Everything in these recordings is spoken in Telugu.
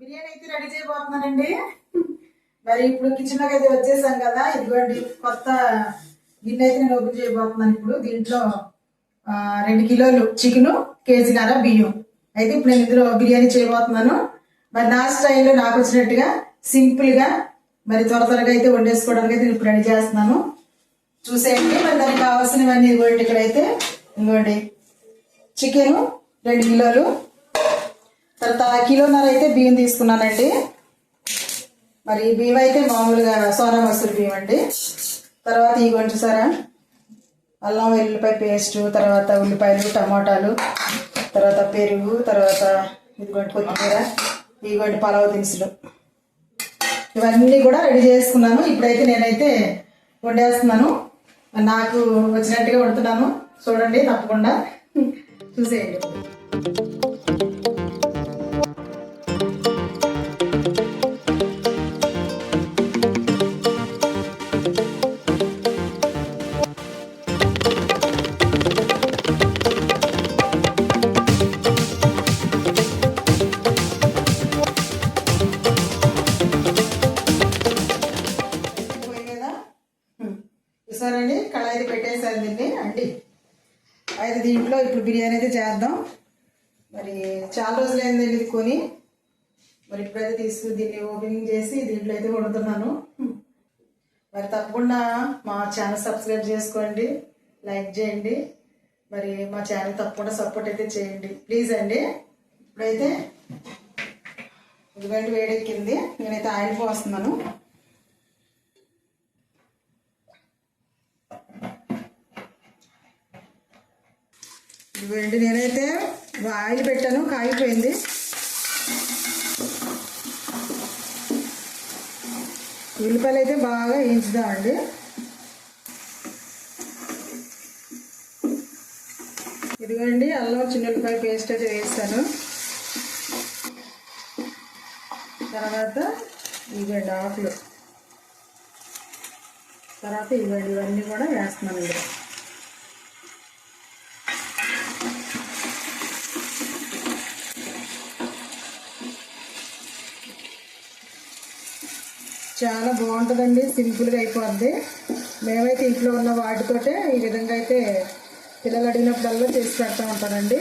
బిర్యానీ అయితే రెడీ చేయబోతున్నానండి. మరి ఇప్పుడు కిచెన్లోకి అయితే వచ్చేసాం కదా ఇదిగోండి కొత్త గిన్నె అయితే నేను ఓపెన్ చేయబోతున్నాను ఇప్పుడు. దీంట్లో రెండు కిలోలు చికెన్ కేజీన్నర బియ్యం. అయితే ఇప్పుడు నేను ఇందులో బిర్యానీ చేయబోతున్నాను. మరి నా స్టైల్లో నాకు వచ్చినట్టుగా సింపుల్గా మరి త్వర త్వరగా అయితే వండేసుకోవడానికి అయితే నేను ఇప్పుడు రెడీ చేస్తున్నాను. చూసేయండి మరి దానికి కావాల్సినవన్నీ ఇదిగోండి ఇక్కడైతే. ఇదిగోండి చికెను రెండు కిలోలు తర్వాత కిలోన్నర అయితే బియ్యం తీసుకున్నానండి. మరి బియ్యం అయితే మామూలుగా సోనా మసూరి బియ్యం అండి. తర్వాత ఇగోండి చూసారా అల్లం వెల్లుల్లిపాయ పేస్ట్ తర్వాత ఉల్లిపాయలు టమాటాలు తర్వాత పెరుగు తర్వాత ఇదిగోండి కొత్తిమీర ఇదిగోండి పలావ్ దినుసులు. ఇవన్నీ కూడా రెడీ చేసుకున్నాను. ఇప్పుడైతే నేనైతే వండేస్తున్నాను. నాకు వచ్చినట్టుగా వండుతున్నాను. చూడండి తప్పకుండా. చూసేయండి. అయితే దీంట్లో ఇప్పుడు బిర్యానీ అయితే చేద్దాం. మరి చాలా రోజులు అయిందండి ఇది కొని. మరి ఇప్పుడైతే తీసుకు దీన్ని ఓపెనింగ్ చేసి దీంట్లో అయితే వండుతున్నాను. మరి తప్పకుండా మా ఛానల్ సబ్స్క్రైబ్ చేసుకోండి. లైక్ చేయండి. మరి మా ఛానల్ తప్పకుండా సపోర్ట్ అయితే చేయండి. ప్లీజ్ అండి. ఇప్పుడైతే ఇదిగోండి వేడెక్కింది. నేనైతే ఆయిల్ పోస్తున్నాను. ఇవ్వండి నేనైతే ఆయిల్ పెట్టాను కాగిపోయింది. ఉల్లిపాయలు అయితే బాగా వేయించుదామండి. ఇదిగోండి అల్లం చిన్నపాయ పేస్ట్ అయితే వేస్తాను. తర్వాత ఇవ్వండి ఆకులు. తర్వాత ఇవ్వండి ఇవన్నీ కూడా వేస్తున్నాను ఇక్కడ చాలా బాగుంటుందండి సింపుల్గా అయిపోద్ది. మేమైతే ఇంట్లో ఉన్న వాటితోటే ఈ విధంగా అయితే పిల్లలు అడిగినప్పుడల్లా చేసి పెడతా ఉంటానండి.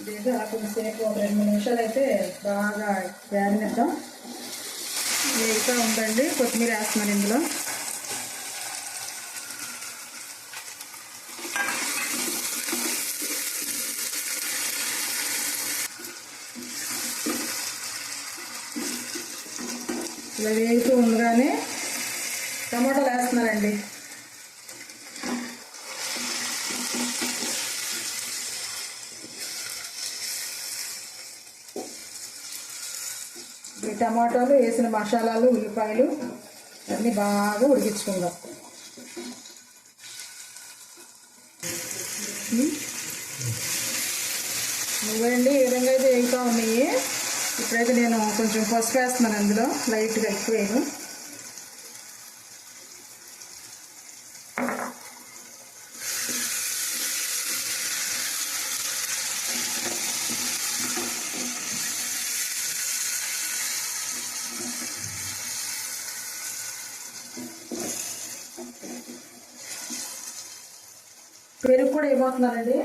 ఇదైతే అలా కొంచెంసేపు ఒక రెండు నిమిషాలు అయితే బాగా వేగనిద్దాం. వేగుతూ ఉందండి కొత్తిమీర వేస్తున్నాను ఇందులో. ఇలా వేగుతూ ఉండగానే టమాటాలు వేస్తున్నానండి ఈ టమాటాలు వేసిన మసాలాలు ఉల్లిపాయలు అన్నీ బాగా ఉడికించుకుందాం. నువ్వండి ఈ విధంగా అయితే వేగుతూ ఉన్నాయి ఇప్పుడైతే నేను కొంచెం పసుపు వేస్తున్నాను అందులో. లైట్గా ఎక్కువ వేయను. పెరుగు కూడా ఏమవుతున్నారండి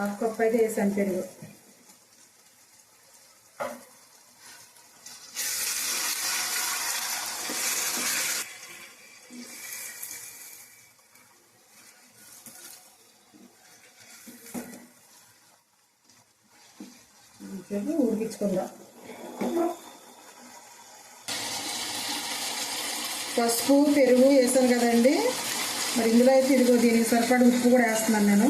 హాఫ్ కప్ అయితే వేసాను పెరుగు. పెరుగు ఉడికించుకుందాం. పసుపు పెరుగు వేసాను కదండి. మరి ఇందులో అయితే ఇదిగో దీనికి సరిపడ ఉప్పు కూడా వేస్తున్నాను నేను.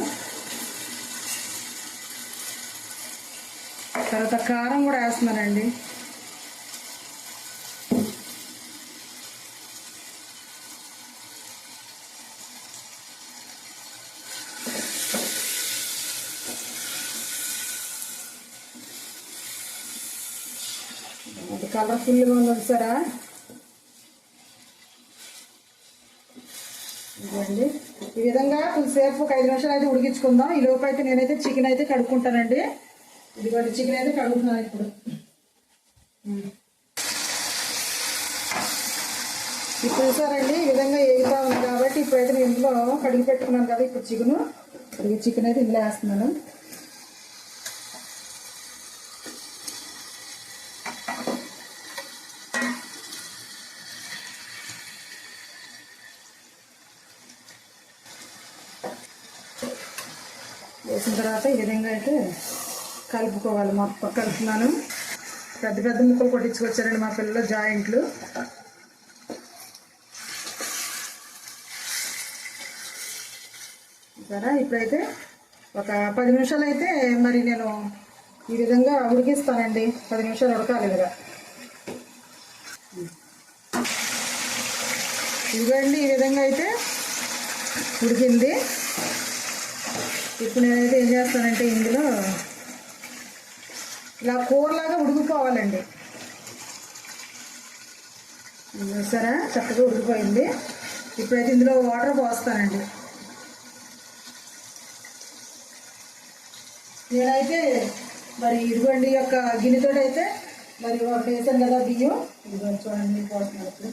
తర్వాత కారం కూడా వేస్తున్నానండి. కలర్ఫుల్గా ఉంది చూసారా ఇవ్వండి ఈ విధంగా కొద్దిసేపు ఒక ఐదు నిమిషాలు అయితే ఉడికించుకుందాం. ఈ లోపు అయితే నేనైతే చికెన్ అయితే కడుక్కుంటానండి. ఇదిగోండి చికెన్ అయితే కడుగుతున్నాను ఇప్పుడు. ఇప్పుడు చూసారండి ఈ విధంగా ఏగుతా ఉంది కాబట్టి ఇప్పుడైతే నేను ఇందులో కడిగి పెట్టుకున్నాను కదా ఇప్పుడు చికెన్. ఇప్పుడు ఈ చికెన్ అయితే ఇందులో వేస్తున్నాను. వేసిన తర్వాత ఈ విధంగా అయితే కలుపుకోవాలి. మొత్తం కలుపుతున్నాను. పెద్ద పెద్ద ముక్కలు కొట్టించుకొచ్చారండి మా పిల్లలు జాయింట్లు. సరే ఇప్పుడైతే ఒక పది నిమిషాలు అయితే మరి నేను ఈ విధంగా ఉడికిస్తానండి. పది నిమిషాలు ఉడకాలి కదా ఇదిగోండి ఈ విధంగా అయితే ఉడికింది. ఇప్పుడు నేనైతే ఏం చేస్తానంటే ఇందులో ఇలా కూరలాగా ఉడికిపోవాలండి. చూసారా? చక్కగా ఉడికిపోయింది. ఇప్పుడైతే ఇందులో వాటర్ పోస్తానండి. నేనైతే మరి ఇదిగోండి యొక్క గిన్నెతో అయితే మరి ఒక వేసాను కదా బియ్యం. ఇదిగోండి చూడండి పోస్తున్నాను ఇప్పుడు.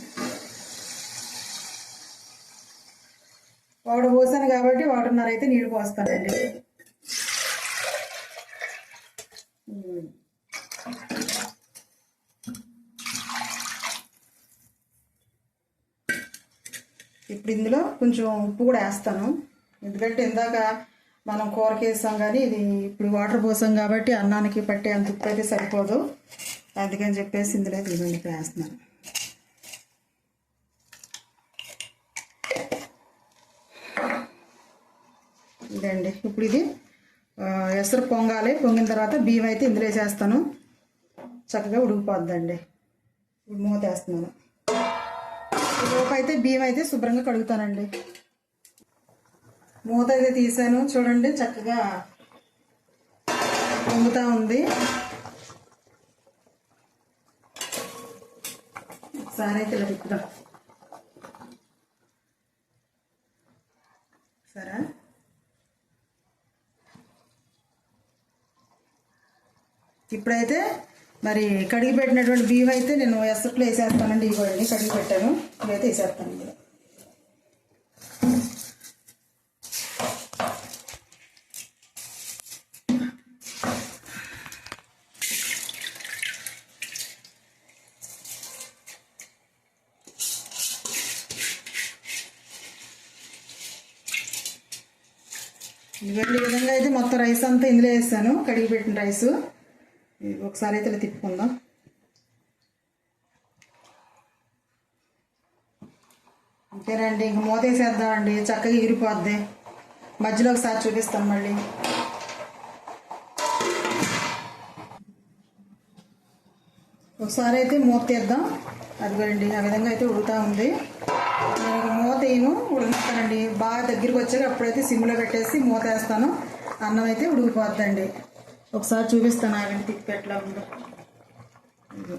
వాటర్ పోసాను కాబట్టి వాటర్న్నర అయితే నీళ్ళు పోస్తానండి. ఇప్పుడు ఇందులో కొంచెం ఉప్పు కూడా వేస్తాను. ఎందుకంటే ఇందాక మనం కూరకి వేసాం కానీ ఇది ఇప్పుడు వాటర్ పోసాం కాబట్టి అన్నానికి పట్టే అంత ఉప్పు అయితే సరిపోదు. అందుకని చెప్పేసి ఇందులో ఇదిగోండి ఇప్పుడు వేస్తున్నాను. ఇదండి. ఇప్పుడు ఇది ఎసరు పొంగాలి. పొంగిన తర్వాత బియ్యం అయితే ఇందులో వేసేస్తాను. చక్కగా ఉడికిపోద్దండి. ఇప్పుడు మూత వేస్తున్నాను. లోపు అయితే బియ్యం అయితే శుభ్రంగా కడుగుతానండి. మూత అయితే తీసాను. చూడండి చక్కగా పొంగుతా ఉంది. ఒకసారి అయితే ఇలా తిప్పుదాం. సరే. ఇప్పుడైతే మరి కడిగి పెట్టినటువంటి బియ్యం అయితే నేను ఎసట్లో వేసేస్తానండి ఇవ్వండి. కడిగి పెట్టాను. ఇవైతే వేసేస్తాను ఇందులో. ఇవన్నీ ఈ విధంగా అయితే మొత్తం రైస్ అంతా ఇందులో వేస్తాను. కడిగి పెట్టిన రైస్. ఒకసారి అయితే ఇలా తిప్పుకుందాం. అంతేనండి ఇంక మూత వేసేద్దామండి చక్కగా ఇరిపోద్ది మధ్యలో ఒకసారి చూపిస్తాను మళ్ళీ. ఒకసారి అయితే మూత తీద్దాం. అదిగోండి ఆ విధంగా అయితే ఉడుకుతా ఉంది. నేను మూత వేయను ఉడుకుతానండి బాగా దగ్గరికి వచ్చాక అప్పుడైతే సిమ్లో పెట్టేసి మూత వేస్తాను. అన్నం అయితే ఉడికిపోద్దండి. ఒకసారి చూపిస్తాను ఆగండి తిప్పి ఎట్లా ఉందో. దగ్గర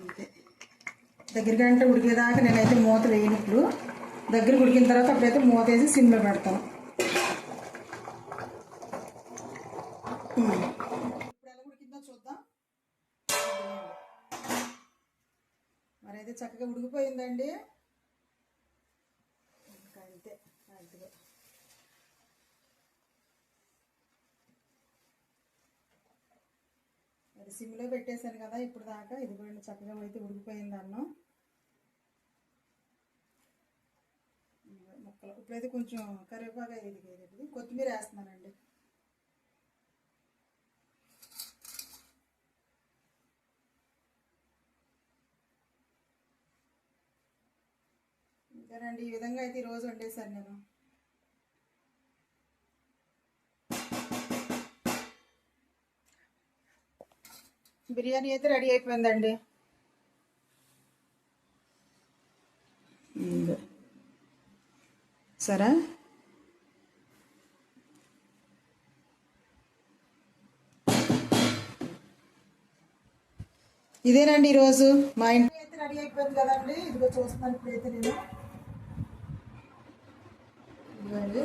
అంతే దగ్గరికి అంటే ఉడికేదాకా నేనైతే మూత వేయను ఇప్పుడు. దగ్గరికి ఉడికిన తర్వాత అప్పుడైతే మూత వేసి సిమ్లో పెడతాను. ఇప్పుడు ఎలా ఉడికిందో చూద్దాం. మరి అయితే చక్కగా ఉడికిపోయిందండి ఇంకా అంతే అదిగో మరి సిమ్లో పెట్టేశాను కదా ఇప్పుడు దాకా ఇది కూడా చక్కగా అయితే ఉడికిపోయింది అన్నం. ముక్కలు. ఇప్పుడైతే కొంచెం కరివేపాకు ఎదిగేది కొత్తిమీర వేస్తున్నానండి. ఇంకానండి ఈ విధంగా అయితే ఈరోజు వండేశాను నేను. బిర్యానీ అయితే రెడీ అయిపోయిందండి. సరే? ఇదేనండి ఈరోజు మా ఇంటి అయితే రెడీ అయిపోయింది కదండి. ఇదిగో చూస్తున్నాను ఇప్పుడైతే నేను. ఇదిగోండి.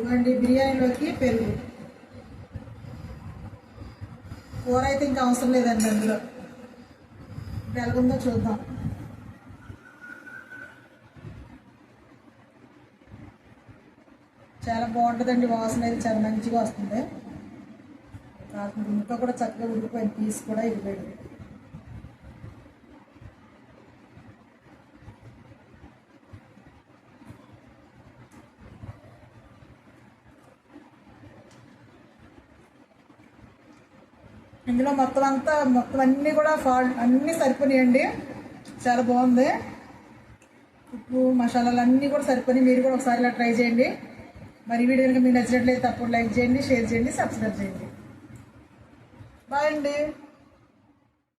ఇదిగోండి బిర్యానీలోకి పెరుగు. కూర అయితే ఇంకా అవసరం లేదండి అందులో. ఇప్పుడు చూద్దాం. చాలా బాగుంటుందండి వాసన అయితే చాలా మంచిగా వస్తుంది. నాకు ఇంకా కూడా చక్కగా ఉడికిపోయింది పీస్ కూడా ఇరిపోయింది ఇందులో మొత్తం అంతా మొత్తం అన్నీ కూడా ఫాల్ అన్నీ సరిపోయాయండి చాలా బాగుంది. ఉప్పు మసాలాలు అన్నీ కూడా సరిపోయి మీరు కూడా ఒకసారి ఇలా ట్రై చేయండి. మరి వీడియో కనుక మీకు నచ్చినట్లయితే తప్పకుండా లైక్ చేయండి షేర్ చేయండి సబ్స్క్రైబ్ చేయండి. బాయ్ అండి.